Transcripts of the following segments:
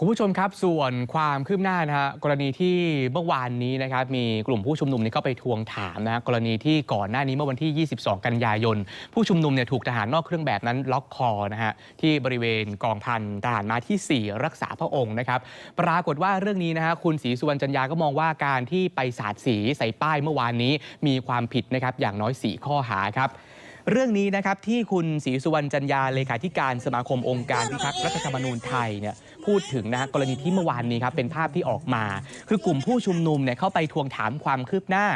คุณผู้ชมครับส่วนความคืบหน้านะฮะกรณีที่เมื่อวานนี้นะครับมีกลุ่มผู้ชุมนุมนี่ก็ไปทวงถามนะฮะกรณีที่ก่อนหน้านี้เมื่อวันที่ 22 กันยายน ผู้ชุมนุมเนี่ยถูกทหารนอกเครื่องแบบนั้นล็อกคอนะฮะที่บริเวณกองพันทหารมาที่ 4 รักษาพระองค์นะครับปรากฏว่าเรื่องนี้นะฮะคุณศรีสุวรรณจันยาก็มองว่าการที่ไปสาดสีใส่ป้ายเมื่อวานนี้มีความผิดนะครับอย่างน้อย 4 ข้อหาครับ เรื่องนี้นะครับที่คุณศรีสุวรรณจันยาเลขาธิการสมาคมองค์การพิทักษ์รัฐธรรมนูญไทยเนี่ยพูดถึงนะฮะกรณีที่เมื่อวานนี้ครับเป็นภาพที่ออกมา คือกลุ่มผู้ชุมนุมเนี่ยเข้าไปทวงถามความคืบหน้า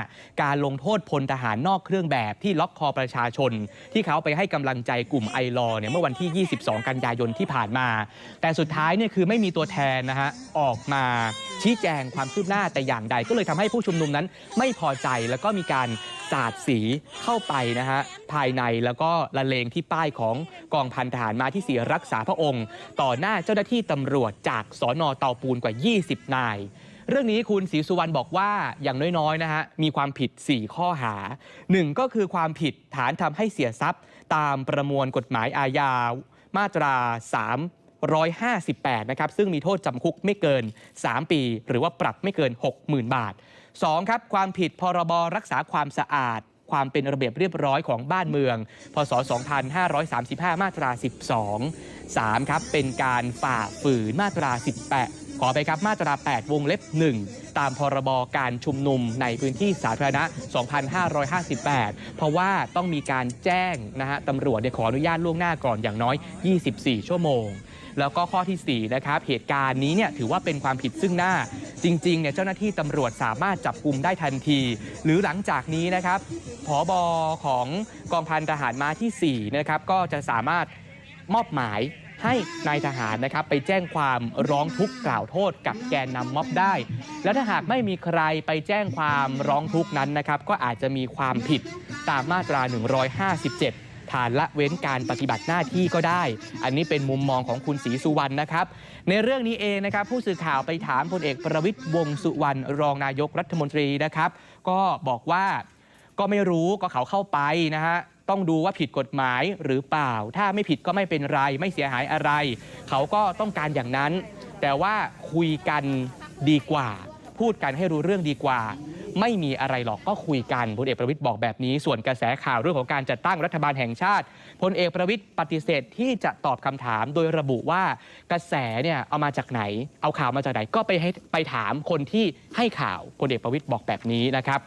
การลงโทษพลทหารนอกเครื่องแบบที่ล็อกคอประชาชน ที่เขาไปให้กำลังใจกลุ่มไอรอเนี่ยเมื่อวันที่ 22 กันยายนที่ผ่านมา แต่สุดท้ายเนี่ยคือไม่มีตัวแทนนะฮะออกมาชี้แจงความคืบหน้าแต่อย่างใดก็เลยทำให้ผู้ชุมนุมนั้นไม่พอใจแล้วก็มีการ สาดสีเข้าไปนะฮะภายในแล้วก็ละเลงที่ป้ายของกองพันทหารมาที่สีรักษาพระองค์ ต่อหน้าเจ้าหน้าที่ตำรวจจากสอนอเตาปูนกว่า 20 นาย เรื่องนี้คุณศรีสุวรรณบอกว่าอย่างน้อยๆนะฮะมีความผิด 4 ข้อหา 1 ก็คือความผิดฐานทำให้เสียทรัพย์ ตามประมวลกฎหมายอาญามาตรา 3 158 นะครับ ซึ่งมีโทษจำคุกไม่เกิน 3 ปี หรือว่าปรับไม่เกิน 60,000 บาท 2. ครับความผิดพรบรักษาความสะอาด ความเป็นระเบียบเรียบร้อยของบ้านเมือง พศ 2535 มาตรา 12 3. ครับ เป็นการฝ่าฝืนมาตรา 18 ขอไปครับมาตรา 8 วงเล็บ 1 ตามพรบการชุมนุมในพื้นที่สาธารณะ 2558 เพราะว่าต้องมีการแจ้งนะฮะตำรวจเนี่ยขออนุญาตล่วงหน้าก่อนอย่างน้อย 24 ชั่วโมงแล้วก็ข้อทีสี่ 4 นะครับ เหตุการณ์นี้เนี่ยถือว่าเป็นความผิดซึ่งหน้า จริงๆเนี่ยเจ้าหน้าที่ตำรวจสามารถจับกลุ่มได้ทันที หรือหลังจากนี้นะครับผอบอของกองพันทหารมาที่4นะครับก็จะสามารถมอบหมาย ให้นายทหารนะครับไปแจ้งความร้องทุกข์กล่าวโทษกับแกนนำม็อบได้ และถ้าหากไม่มีใครไปแจ้งความร้องทุกข์นั้นนะครับก็อาจจะมีความผิดตามมาตรา 157ฐานละเว้นการปฏิบัติหน้าที่ก็ได้ อันนี้เป็นมุมมองของคุณศรีสุวรรณนะครับ ในเรื่องนี้เองนะครับ ผู้สื่อข่าวไปถามพลเอกประวิตยวงสุวรรณรองนายกรัฐมนตรีนะครับ ก็บอกว่าก็ไม่รู้ก็เขาเข้าไปนะฮะ ต้องดูว่าผิดกฎหมายหรือเปล่า ถ้าไม่ผิดก็ไม่เป็นไร ไม่เสียหายอะไร เขาก็ต้องการอย่างนั้น แต่ว่าคุยกันดีกว่า พูดกันให้รู้เรื่องดีกว่า ไม่มีอะไรหรอกก็คุยกันพลเอกประวิตยบอกแบบนี้ ส่วนกระแสข่าวเรื่องของการจัดตั้งรัฐบาลแห่งชาติพลเอกประวิตยปฏิเสธที่จะตอบคำถาม โดยระบุว่ากระแสเนี่ยเอามาจากไหน เอาข่าวมาจากไหนก็ไปให้ไปถามคนที่ให้ข่าวพลเอกประวิตยบอกแบบนี้นะครับ